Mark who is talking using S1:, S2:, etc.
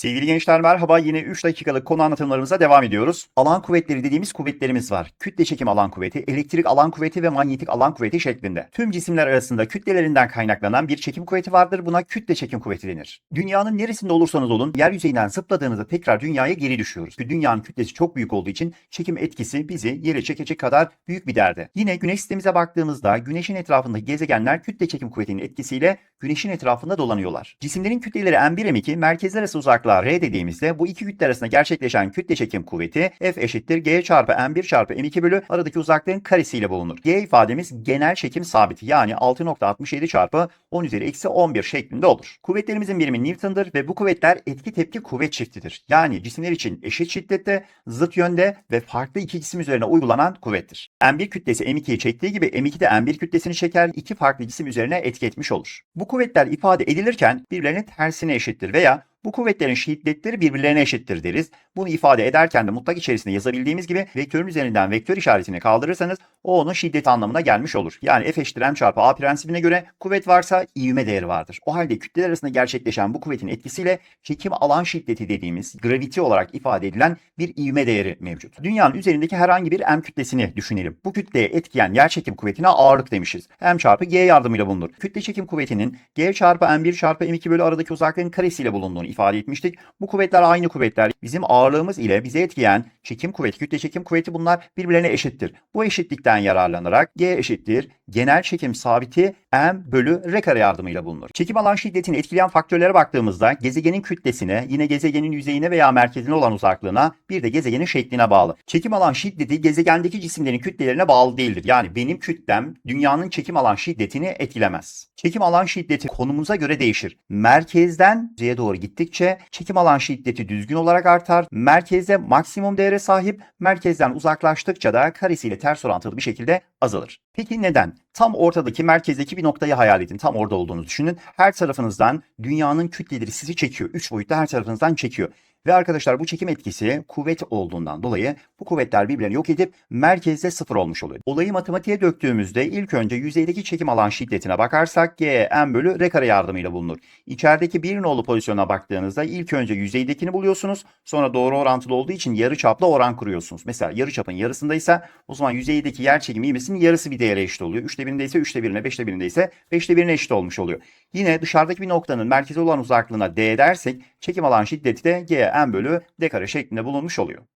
S1: Sevgili gençler merhaba. Yine 3 dakikalık konu anlatımlarımıza devam ediyoruz. Alan kuvvetleri dediğimiz kuvvetlerimiz var. Kütle çekim alan kuvveti, elektrik alan kuvveti ve manyetik alan kuvveti şeklinde. Tüm cisimler arasında kütlelerinden kaynaklanan bir çekim kuvveti vardır. Buna kütle çekim kuvveti denir. Dünyanın neresinde olursanız olun yer yüzeyinden zıpladığınızda tekrar dünyaya geri düşüyoruz. Çünkü dünyanın kütlesi çok büyük olduğu için çekim etkisi bizi yere çekecek kadar büyük bir derde. Yine güneş sistemimize baktığımızda güneşin etrafındaki gezegenler kütle çekim kuvvetinin etkisiyle güneşin etrafında dolanıyorlar. Cisimlerin kütleleri M1 M2 merkezler arası uzaklığa R dediğimizde bu iki kütle arasında gerçekleşen kütle çekim kuvveti F eşittir G çarpı M1 çarpı M2 bölü aradaki uzaklığın karesiyle bulunur. G ifademiz genel çekim sabiti yani 6.67 çarpı 10 üzeri eksi 11 şeklinde olur. Kuvvetlerimizin birimi Newton'dır ve bu kuvvetler etki tepki kuvvet çiftidir. Yani cisimler için eşit şiddette, zıt yönde ve farklı iki cisim üzerine uygulanan kuvvettir. M1 kütlesi M2'yi çektiği gibi M2 de M1 kütlesini çeker, iki farklı cisim üzerine etki etmiş olur. Bu kuvvetler ifade edilirken birbirlerinin tersine eşittir veya bu kuvvetlerin şiddetleri birbirlerine eşittir deriz. Bunu ifade ederken de mutlak içerisinde yazabildiğimiz gibi vektörün üzerinden vektör işaretini kaldırırsanız o onun şiddeti anlamına gelmiş olur. Yani F eşittir M çarpı A prensibine göre kuvvet varsa ivme değeri vardır. O halde kütleler arasında gerçekleşen bu kuvvetin etkisiyle çekim alan şiddeti dediğimiz gravity olarak ifade edilen bir ivme değeri mevcut. Dünyanın üzerindeki herhangi bir M kütlesini düşünelim. Bu kütleye etkiyen yer çekim kuvvetine ağırlık demişiz. M çarpı G yardımıyla bulunur. Kütle çekim kuvvetinin G çarpı M1 çarpı M2 bölü aradaki uzaklığın karesiyle bulunduğunu ifade etmiştik. Bu kuvvetler aynı kuvvetler. Bizim ağırlığımız ile bize etkileyen çekim kuvveti, kütle çekim kuvveti bunlar birbirlerine eşittir. Bu eşitlikten yararlanarak G eşittir genel çekim sabiti M bölü R kare yardımıyla bulunur. Çekim alan şiddetini etkileyen faktörlere baktığımızda gezegenin kütlesine, yine gezegenin yüzeyine veya merkezine olan uzaklığına, bir de gezegenin şekline bağlı. Çekim alan şiddeti gezegendeki cisimlerin kütlelerine bağlı değildir. Yani benim kütlem dünyanın çekim alan şiddetini etkilemez. Çekim alan şiddeti konumuza göre değişir. Merkezden yüzeye doğru gittikçe çekim alan şiddeti düzgün olarak artar. Merkezde maksimum değere sahip, merkezden uzaklaştıkça da karesiyle ters orantılı bir şekilde azalır. Peki neden? Tam ortadaki merkezdeki bir noktayı hayal edin. Tam orada olduğunu düşünün. Her tarafınızdan dünyanın kütleleri sizi çekiyor. Üç boyutta her tarafınızdan çekiyor. Ve arkadaşlar bu çekim etkisi kuvvet olduğundan dolayı bu kuvvetler birbirlerini yok edip merkezde sıfır olmuş oluyor. Olayı matematiğe döktüğümüzde ilk önce yüzeydeki çekim alan şiddetine bakarsak G M bölü R kare yardımıyla bulunur. İçerideki bir nolu pozisyona baktığınızda ilk önce yüzeydekini buluyorsunuz. Sonra doğru orantılı olduğu için yarı çapla oran kuruyorsunuz. Mesela yarı çapın yarısındaysa o zaman yüzeydeki yer çekimi ivmesinin yarısı bir değere eşit oluyor. Üçte birinde ise üçte birine, beşte birinde ise beşte birine eşit olmuş oluyor. Yine dışarıdaki bir noktanın merkeze olan uzaklığına D dersek çekim alan şiddeti de G M bölü D kare şeklinde bulunmuş oluyor.